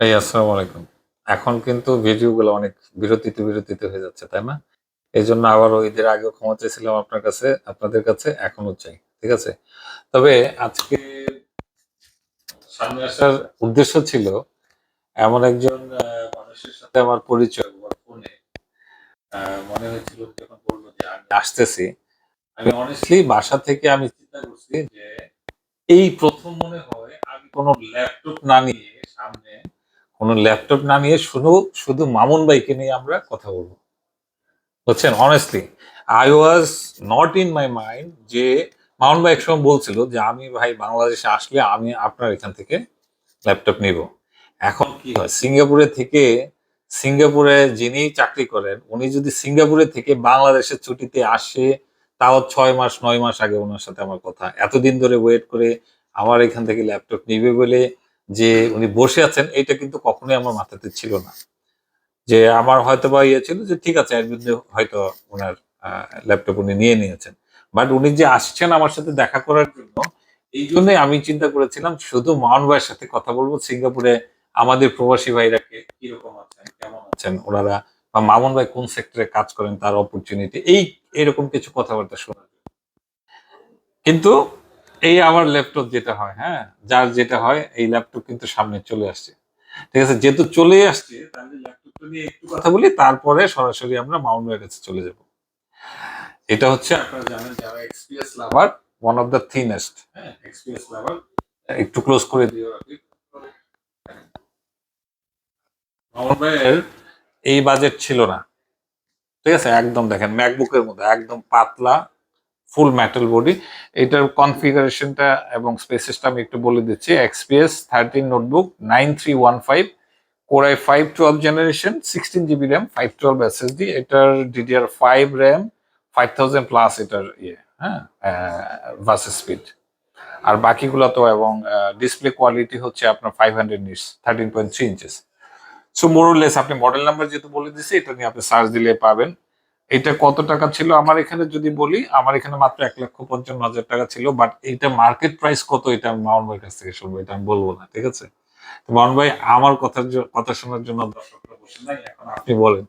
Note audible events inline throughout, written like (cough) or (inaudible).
এই আসসালামু আলাইকুম। এখন কিন্তু ভিডিওগুলো অনেক বিরতিতে, বিরতিতে হয়ে যাচ্ছে, তাই না? এজন্য আবারও ঈদের আগেও ক্ষমা চাইছিলাম আপনার কাছে, আপনাদের কাছে, এখনও চাই। ঠিক আছে? তবে আজকে সামনে আসার উদ্দেশ্য ছিল এমন একজন মানুষের সাথে আমার পরিচয় আমার ফোনে। মনে হয়েছিল যখন বলল যে আমি আসতেছি। আমি অনেস্টলি বাসা থেকে আমি চিন্তা করছি যে এই প্রথম মনে হয় আমি কোনো ল্যাপটপ না নিয়ে সামনে কোন ল্যাপটপ না নিয়ে শুধু, শুধু মামুন ভাইকে নিয়ে আমরা কথা বলব। বুঝছেন? honestly I was not in my mind যে মামুন ভাই একসময় বলছিল যে, "আমি ভাই বাংলাদেশে আসলে আমি আপনার এখান থেকে ল্যাপটপ নিব এখন কি হয়? সিঙ্গাপুরে থেকে সিঙ্গাপুরে যিনি চাকরি করেন, উনি যদি সিঙ্গাপুরে থেকে বাংলাদেশের ছুটিতে আসে, তাও ছয় মাস নয় মাস আগে ওনার সাথে আমার কথা। এতদিন ধরে ওয়েট করে আমার এখান থেকে ল্যাপটপ নিবে বলে যে উনি বসে আছেন, এটা কিন্তু কখনোই আমার মাথাতে ছিল না। যে আমার হয়তো বা ইয়ে ছিল যে ঠিক আছে এর মধ্যে হয়তো উনার আ ল্যাপটপ উনি নিয়ে নিয়েছেন। বাট উনি যে আসছেন আমার সাথে দেখা করার জন্য, এই জন্যই আমি চিন্তা করেছিলাম শুধু মামুন ভাইয়ের সাথে কথা বলব সিঙ্গাপুরে আমাদের প্রবাসী ভাইরা কে কীরকম আছেন, কেমন আছেন ওনারা বা মামুন ভাই কোন সেক্টরে কাজ করেন তার অপরচুনিটি এই এরকম কিছু কথাবার্তা জন্য। কিন্তু এই আমার ল্যাপটপ যেটা হয়, হ্যাঁ? যার যেটা হয় এই ল্যাপটপ কিন্তু সামনে চলে আসছে। ঠিক আছে? যেহেতু চলেই আসছে ল্যাপটপটা নিয়ে একটু কথা বলি তারপরে সরাসরি আমরা ভাইয়ের কাছে চলে যাব। এটা হচ্ছে আপনারা জানেন যারা XPS lover one of the thinnest হ্যাঁ? XPS লাভার একটু ক্লোজ করে দিও আপনি। এই বাজেট ছিল না। ঠিক আছে? একদম দেখেন ম্যাকবুকের মতো একদম পাতলা ফুল মেটাল বডি। এটার কনফিগারেশনটা এবং স্পেসেসটা আমি একটু বলে দিচ্ছি। XPS thirteen notebook 9315 Core i5 12 generation 16 GB RAM 512 SSD এটার DDR5 RAM 5000 প্লাস এটার ইয়ে, হ্যাঁ? Versus speed. আর বাকিগুলো তো এবং ডিসপ্লে কোয়ালিটি হচ্ছে আপনার 500 nits 13.3 inches. So more or less আপনি মডেল নাম্বার যেহেতু বলে দিচ্ছি এটা নিয়ে আপনি সার্চ দিলে পাবেন। এটা কত টাকা ছিল আমার এখানে যদি বলি, আমার এখানে মাত্র ১,৫৫,০০০ টাকা ছিল। বাট এইটা মার্কেট প্রাইস কত এটা আমি মামুন ভাইয়ের কাছ থেকে শুনব। এটা আমি বলব না। ঠিক আছে? তো মামুন ভাই আমার কথার কথা শোনার জন্য। এখন আপনি বলেন।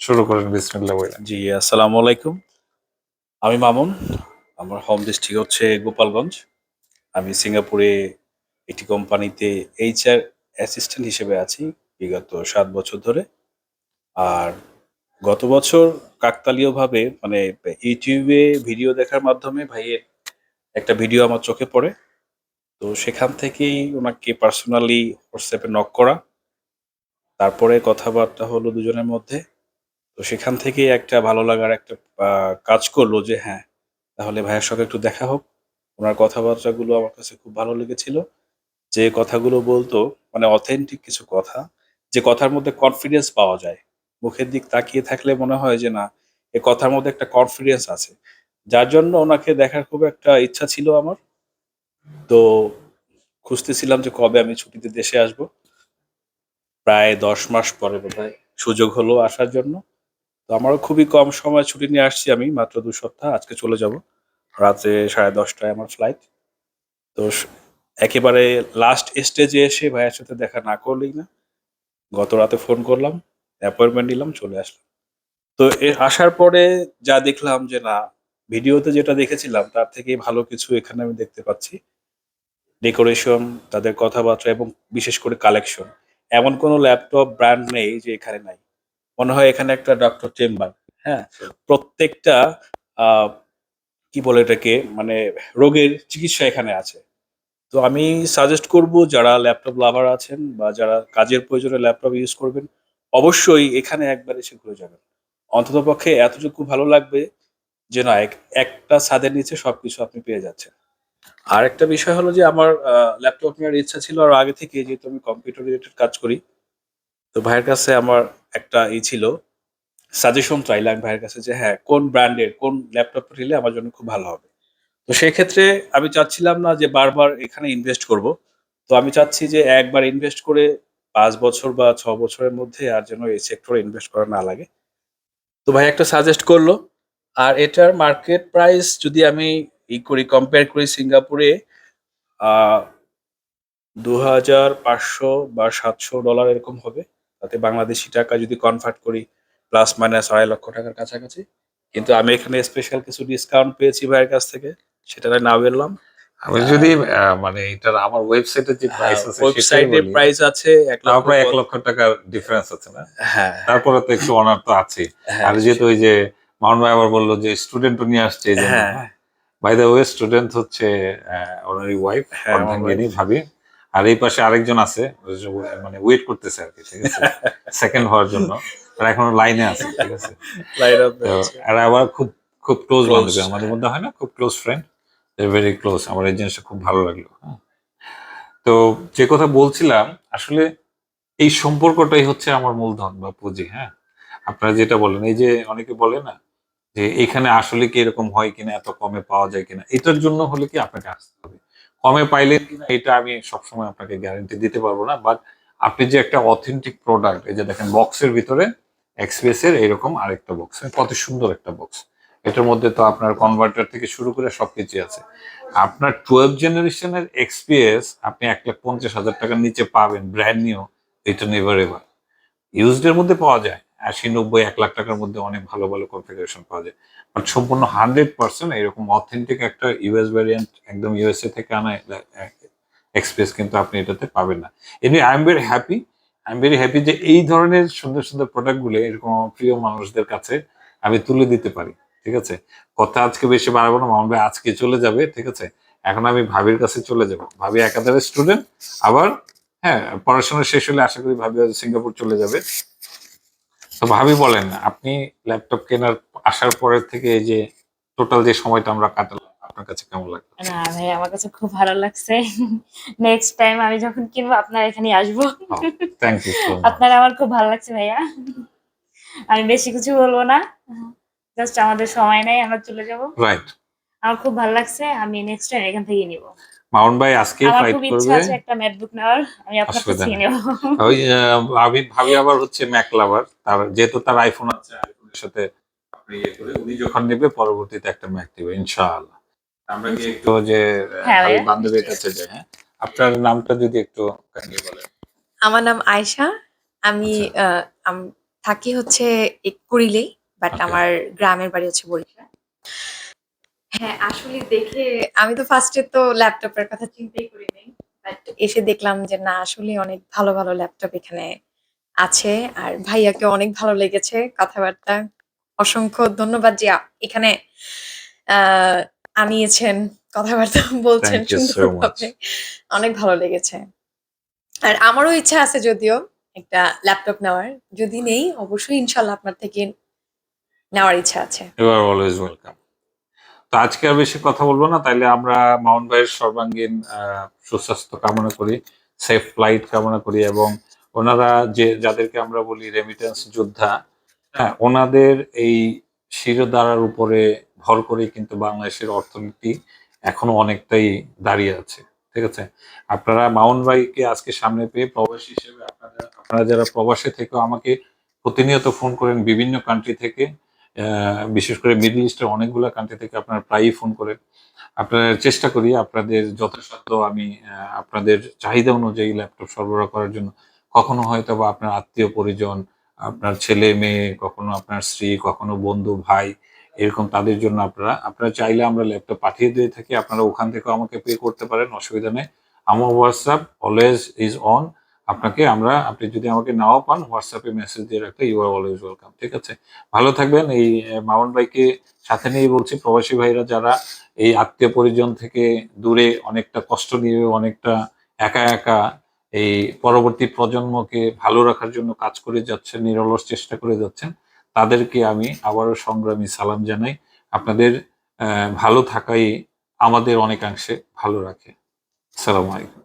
শুরু করেন বিসমিল্লাহ বইলা। জি, আসসালামু আলাইকুম। আমি মামুন। আমার হোম ডিস্ট্রিক্ট হচ্ছে গোপালগঞ্জ। আমি সিঙ্গাপুরে একটি কোম্পানিতে এইচআর অ্যাসিস্ট্যান্ট হিসেবে আছি বিগত সাত বছর ধরে। আর গত বছর কাকতালীয়ভাবে মানে ইউটিউবে ভিডিও দেখার মাধ্যমে ভাইয়ের একটা ভিডিও আমার চোখে পড়ে। তো সেখান থেকেই ওনাকে পার্সোনালি হোয়াটসঅ্যাপে নক করা। তারপরে কথাবার্তা হলো দুজনের মধ্যে। তো সেখান থেকেই একটা ভালো লাগার একটা কাজ করল যে হ্যাঁ, তাহলে ভাইয়ের সঙ্গে একটু দেখা হোক। ওনার কথাবার্তাগুলো আমার কাছে খুব ভালো লেগেছিল। যে কথাগুলো বলতো মানে অথেন্টিক কিছু কথা, যে কথার মধ্যে কনফিডেন্স পাওয়া যায়। মুখের দিক তাকিয়ে থাকলে মনে হয় যে না, এ কথার মধ্যে একটা কনফিডেন্স আছে। যার জন্য ওনাকে দেখার খুব একটা ইচ্ছা ছিল আমার। তো খুঁজতেছিলাম যে কবে আমি ছুটিতে দেশে আসব। প্রায় ১০ মাস পরে বোধহয় সুযোগ হলো আসার জন্য। তো আমারও খুবই কম সময় ছুটি নিয়ে আসছি আমি মাত্র দু সপ্তাহ। আজকে চলে যাব। রাতে সাড়ে দশটায় আমার ফ্লাইট। তো একেবারে লাস্ট স্টেজে এসে ভাইয়ের সাথে দেখা না করলেই না। গত রাতে ফোন করলাম, অ্যাপয়েন্টমেন্ট নিলাম, চলে আসলাম। তো আসার পরে যা দেখলাম যে না, ভিডিওতে যেটা দেখেছিলাম তার থেকে ভালো কিছু এখানে আমি দেখতে পাচ্ছি। ডেকোরেশন, তাদের কথাবার্তা এবং বিশেষ করে কালেকশন। এমন কোনো ল্যাপটপ ব্র্যান্ড নেই যে এখানে নাই। মনে হয় এখানে একটা ডক্টর চেম্বার, হ্যাঁ? প্রত্যেকটা কি বলে এটাকে মানে রোগের চিকিৎসা এখানে আছে। তো আমি সাজেস্ট করব যারা ল্যাপটপ লাভার আছেন বা যারা কাজের প্রয়োজনে ল্যাপটপ ইউজ করবেন, অবশ্যই এখানে একবার এসে ঘুরে যাবেন। অন্ততপক্ষে এতটুকু ভালো লাগবে যে না এক একটা ছাদের নিচে সবকিছু আপনি পেয়ে যাচ্ছেন। আর একটা বিষয় হলো যে আমার ল্যাপটপ নেওয়ার ইচ্ছা ছিল আর আগে থেকে যেহেতু আমি কম্পিউটার রিলেটেড কাজ করি। তো ভাইয়ের কাছে আমার একটা ই ছিল, সাজেশন চাইলাম ভাইয়ের কাছে যে হ্যাঁ, কোন ব্র্যান্ডের কোন ল্যাপটপটা নিলে আমার জন্য খুব ভালো হবে। তো সেক্ষেত্রে আমি চাচ্ছিলাম না যে বারবার এখানে ইনভেস্ট করব। তো আমি চাচ্ছি যে একবার ইনভেস্ট করে ৫ বছর বা ছ বছরের মধ্যে আর যেন এই সেক্টরে ইনভেস্ট করা না লাগে। তো ভাই একটা সাজেস্ট করল। আর এটার মার্কেট প্রাইস যদি আমি ই করি কম্পেয়ার করি সিঙ্গাপুরে দু হাজার পাঁচশো বা সাতশো ডলার এরকম হবে তাতে বাংলাদেশি টাকা যদি কনভার্ট করি প্লাস মাইনাস আড়াই লক্ষ টাকার কাছাকাছি কিন্তু আমি এখানে স্পেশাল কিছু ডিসকাউন্ট পেয়েছি ভাইয়ের কাছ থেকে, সেটা না বললাম আমি যদি মানে এটার আমার ওয়েবসাইটে যে প্রাইস আছে ওয়েবসাইটে প্রাইস আছে লক্ষ প্রায় এক লক্ষ টাকার ডিফারেন্স আছে না? হ্যাঁ। তারপরে তো একটু অনার তো আছে হ্যাঁ, আর যেহেতু ওই যে মাউন্ট ভাই আবার বলল যে স্টুডেন্টও নিয়ে আসছে এই জন্য। হ্যাঁ। বাই দ্য ওয়ে স্টুডেন্ট হচ্ছে ওনারই ওয়াইফ হ্যাঁ, অর্ধাঙ্গিনী ভাবি। আর এই পাশে আরেকজন আছে মানে ওয়েট করতেছে আর কি ঠিক আছে? (laughs) সেকেন্ড হওয়ার জন্য। আর এখনও লাইনে আছে ঠিক (laughs) আছে? আর আবার খুব খুব ক্লোজ বান্ধবী আমাদের হ্যাঁ। মধ্যে হয় না? খুব ক্লোজ ফ্রেন্ড ভেরি ক্লোজ আমার এই জিনিসটা খুব ভালো লাগল। হ্যাঁ। তো যে কথা বলছিলাম, আসলে এই সম্পর্কটাই হচ্ছে আমার মূলধন বা পুঁজি হ্যাঁ? আপনারা যেটা বলেন, এই যে অনেকে বলে না যে এখানে আসলে কি এরকম হয় কিনা, এত কমে পাওয়া যায় কিনা, এটার জন্য হলে কি আপনাকে আসতে হবে? কমে পাইলে কিনা, এটা আমি সবসময় আপনাকে গ্যারান্টি দিতে পারব না বাট আপনি যে একটা অথেন্টিক প্রোডাক্ট এই যে দেখেন বক্সের ভিতরে এক্সপ্রেস এর এরকম আরেকটা বক্স কত সুন্দর একটা বক্স এটার মধ্যে তো আপনার কনভার্টার থেকে শুরু করে সবকিছু আছে। আপনার টুয়েলভ জেনারেশনের এক্সপিএস আপনি এক লাখ পঞ্চাশ হাজার টাকার নিচে পাবেন ব্র্যান্ড নিউ এটা নেভার এভার ইউজড এর মধ্যে পাওয়া যায়, আশি নব্বই, এক লাখ টাকার মধ্যে অনেক ভালো ভালো কনফিগারেশন পাওয়া যায়। বাট সম্পূর্ণ হান্ড্রেড পার্সেন্ট এরকম অথেন্টিক একটা ইউএস ভ্যারিয়েন্ট একদম ইউএসএ থেকে আনা এক্সপ্রেস কিন্তু আপনি এটাতে পাবেন না। এমনি I am very happy I am very happy যে এই ধরনের সুন্দর সুন্দর প্রোডাক্টগুলো এরকম প্রিয় মানুষদের কাছে আমি তুলে দিতে পারি। ঠিক আছে? কথা আজকে বেশি বাড়াবো না মামুন ভাই আজকে চলে যাবে ঠিক আছে? এখন আমি ভাবির কাছে চলে যাব। ভাবি একাধারে স্টুডেন্ট আবার হ্যাঁ পড়াশোনা শেষ হলে আশা করি ভাবি সিঙ্গাপুর চলে যাবে। তো ভাবি বলেন আপনি ল্যাপটপ কেনার আসার পরের থেকে এই যে টোটাল যে সময়টা আমরা কাটালাম আপনার কাছে কেমন লাগল? না ভাই আমার কাছে খুব ভালো লাগছে। নেক্সট টাইম আমি যখন কিনবো আপনার এখানে আসব। থ্যাংক ইউ আপনার আমার খুব ভালো লাগছে ভাইয়া। আমি বেশি কিছু বলব না। জাস্ট আমাদের সময় নেই আমরা চলে যাব। রাইট আমার খুব ভালো লাগছে আমি নেক্সট টাইম এখান থেকে নিব। মাউন্ট ভাই আজকে ফাইট করবে আমার খুব ইচ্ছা আছে একটা ম্যাকবুক নেওয়ার আমি আপনার থেকে নেব। ওই আহ, ভাবি ভাবি আবার হচ্ছে ম্যাক লাভার তার যেহেতু তার আইফোন আছে আইফোনের সাথে আপনি ইয়ে করে উনি যখন নেবে পরবর্তীতে একটা ম্যাক দিবে ইনশাআল্লাহ। আমরা কি একটু যে আহ, হ্যাঁ, বান্ধবীর কাছে যাই হ্যাঁ? আপনার নামটা যদি একটু কাইন্ডলি বলেন। আমার নাম আয়শা। আমি আহ, থাকি হচ্ছে এক কুড়িলেই। বাট আমার গ্রামের বাড়ি হচ্ছে বরিশাল। হ্যাঁ আসলে দেখে আমি তো ফার্স্টে তো ল্যাপটপের কথা চিন্তাই করিনি বাট এসে দেখলাম যে না আসলে অনেক ভালো ভালো ল্যাপটপ এখানে আছে আর ভাইয়াকে অনেক ভালো লেগেছে কথাবার্তা। অসংখ্য ধন্যবাদ যে এখানে আহ আনিয়েছেন কথাবার্তা বলছেন সুন্দরভাবে। অনেক ভালো লেগেছে। আর আমারও ইচ্ছা আছে যদিও একটা ল্যাপটপ নেওয়ার। যদি নেই অবশ্যই ইনশাল্লাহ আপনার থেকে নেওয়ার ইচ্ছা আছে। ইউ আর অলওয়েজ ওয়েলকাম তো আজকে আর বেশি কথা বলব না, তাইলে আমরা মাউন্ট ভাইয়ের সর্বাঙ্গীন সুস্বাস্থ্য কামনা করি সেফ ফ্লাইট কামনা করি এবং ওনারা যে, যাদেরকে আমরা বলি রেমিটেন্স যোদ্ধা হ্যাঁ ওনাদের এই শিরোধারার উপরে ভর করে কিন্তু বাংলাদেশের অর্থনীতি এখনও অনেকটাই দাঁড়িয়ে আছে, ঠিক আছে? আপনারা মাউন্ট ভাইকে আজকে সামনে পেয়ে প্রবাসী হিসেবে আপনারা আপনারা যারা প্রবাসে থেকেও আমাকে প্রতিনিয়ত ফোন করেন বিভিন্ন কান্ট্রি থেকে বিশেষ করে মিডল ইস্টের অনেকগুলো কান্ট্রি থেকে আপনারা প্রায়ই ফোন করেন। আপনারা চেষ্টা করি আপনাদের যথাসাধ্য আমি আপনাদের চাহিদা অনুযায়ী ল্যাপটপ সরবরাহ করার জন্য। কখনো হয়তো বা আপনার আত্মীয় পরিজন, আপনার ছেলে মেয়ে, কখনো আপনার স্ত্রী, কখনো বন্ধু, ভাই, এরকম তাদের জন্য আপনারা আপনারা চাইলে আমরা ল্যাপটপ পাঠিয়ে দিয়ে থাকি। আপনারা ওখান থেকেও আমাকে পে করতে পারেন, অসুবিধা নেই। আমার হোয়াটসঅ্যাপ অলওয়েজ ইজ অন আপনাকে আমরা, আপনি যদি আমাকে নাও পান হোয়াটসঅ্যাপে মেসেজ দিয়ে রাখলে ইউ আর অলওয়েজ ওয়েলকাম ঠিক আছে? ভালো থাকবেন, এই মামুন ভাইকে সাথে নিয়ে বলছি, প্রবাসী ভাইরা যারা এই আত্মীয় পরিজন থেকে দূরে অনেকটা কষ্ট নিয়ে অনেকটা একা একা এই পরবর্তী প্রজন্মকে ভালো রাখার জন্য কাজ করে যাচ্ছেন, নিরলস চেষ্টা করে যাচ্ছেন, তাদেরকে আমি আবারও সংগ্রামী সালাম জানাই। আপনাদের ভালো থাকাই আমাদের অনেকাংশে ভালো রাখে। আসসালামু আলাইকুম।